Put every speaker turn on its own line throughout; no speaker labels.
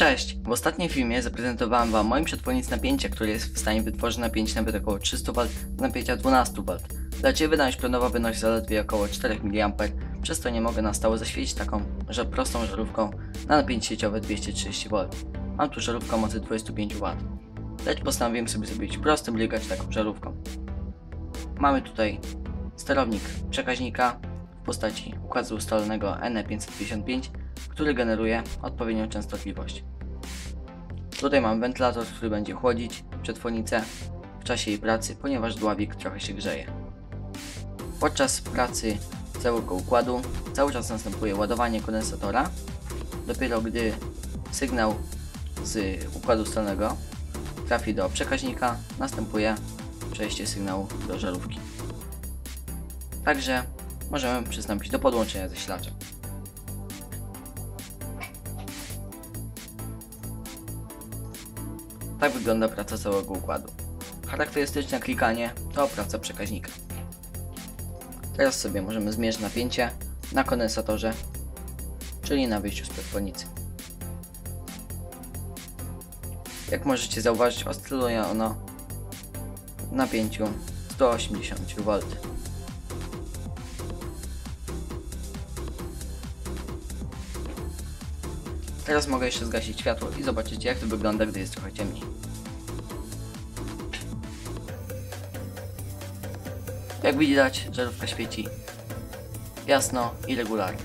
Cześć! W ostatnim filmie zaprezentowałem Wam moim przetwornic napięcia, który jest w stanie wytworzyć napięcie nawet około 300 V do napięcia 12 V. Dla Ciebie wydajność prądowa wynosi zaledwie około 4 mA, przez to nie mogę na stałe zaświecić taką że prostą żarówką na napięcie sieciowe 230 V. Mam tu żarówkę mocy 25 W. Lecz postanowiłem sobie zrobić prosty bligacz taką żarówką. Mamy tutaj sterownik przekaźnika w postaci układu ustalonego NE555, który generuje odpowiednią częstotliwość. Tutaj mam wentylator, który będzie chłodzić przetwornicę w czasie jej pracy, ponieważ dławik trochę się grzeje. Podczas pracy całego układu cały czas następuje ładowanie kondensatora. Dopiero gdy sygnał z układu stolnego trafi do przekaźnika, następuje przejście sygnału do żarówki. Także możemy przystąpić do podłączenia zasilaczem. Tak wygląda praca całego układu. Charakterystyczne klikanie to praca przekaźnika. Teraz sobie możemy zmierzyć napięcie na kondensatorze, czyli na wyjściu z przetwornicy. Jak możecie zauważyć, oscyluje ono w napięciu 180 V. Teraz mogę jeszcze zgasić światło i zobaczyć jak to wygląda, gdy jest trochę ciemniej. Jak widać, żarówka świeci jasno i regularnie.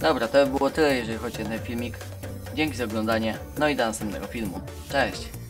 Dobra, to by było tyle, jeżeli chodzi o ten filmik. Dzięki za oglądanie, no i do następnego filmu. Cześć!